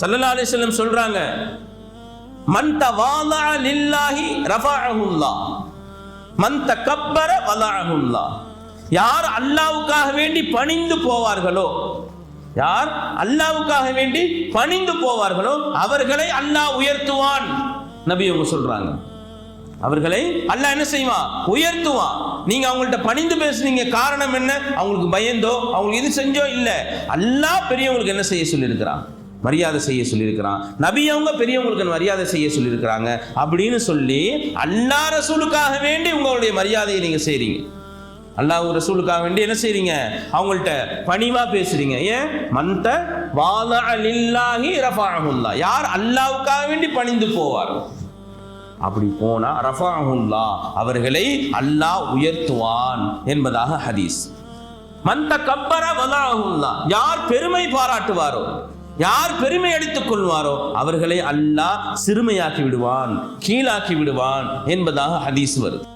சல்லல்லா அலிஸ்லம் சொல்றாங்க மன் தவாலா லில்லாஹி ரஃபஅஹுல்லாஹ் மன் தகப்பர வலஅஹுல்லாஹ் யார் அல்லாவுக்காக வேண்டி பணிந்து போவார்களோ யார் அல்லாவுக்காக வேண்டி பணிந்து போவார்களோ அவர்களை அல்லாஹ் உயர்த்துவான். நபி அவங்க சொல்றாங்க அவர்களை அல்லாஹ் என்ன செய்வான் உயர்த்துவான் நீங்க அவங்கள்ட்ட பணிந்து பேசுனீங்க காரணம் என்ன? அவங்களுக்கு பயந்தோ அவங்களுக்கு இது செஞ்சோ இல்லை? அல்லாஹ் பெரியவங்களுக்கு என்ன செய்ய சொல்லியிருக்கிறான்? மரியாதை செய்ய சொல்லியிருக்கிறான். நபி அவங்க பெரியவங்களுக்கு மரியாதை செய்ய சொல்லியிருக்கிறாங்க. அப்படின்னு சொல்லி அல்லாஹ் ரசூலுக்காக வேண்டி உங்களுடைய மரியாதையை நீங்கள் செய்கிறீங்க அல்லாஹ் ரசூலுக்காக வேண்டி என்ன செய்றீங்க? அவங்கள்ட்ட பணிவா பேசுறீங்க. ஏன்? மந்த வாத அலில்லாஹி ரஃபாஹுல்லா யார் அல்லாவுக்காக வேண்டி பணிந்து போவார்? அப்படி போனா ரஃபாஹுல்லா அவர்களை அல்லாஹ் உயர்த்துவான் என்பதாக ஹதீஸ். மந்த கப்பர வலாஹுல்லா யார் பெருமை பாராட்டுவாரோ? யார் பெருமை அடித்துக் கொள்வாரோ அவர்களை அல்லாஹ் சிறுமையாக்கி விடுவான் கீழாக்கி விடுவான் என்பதாக ஹதீஸ் வருது.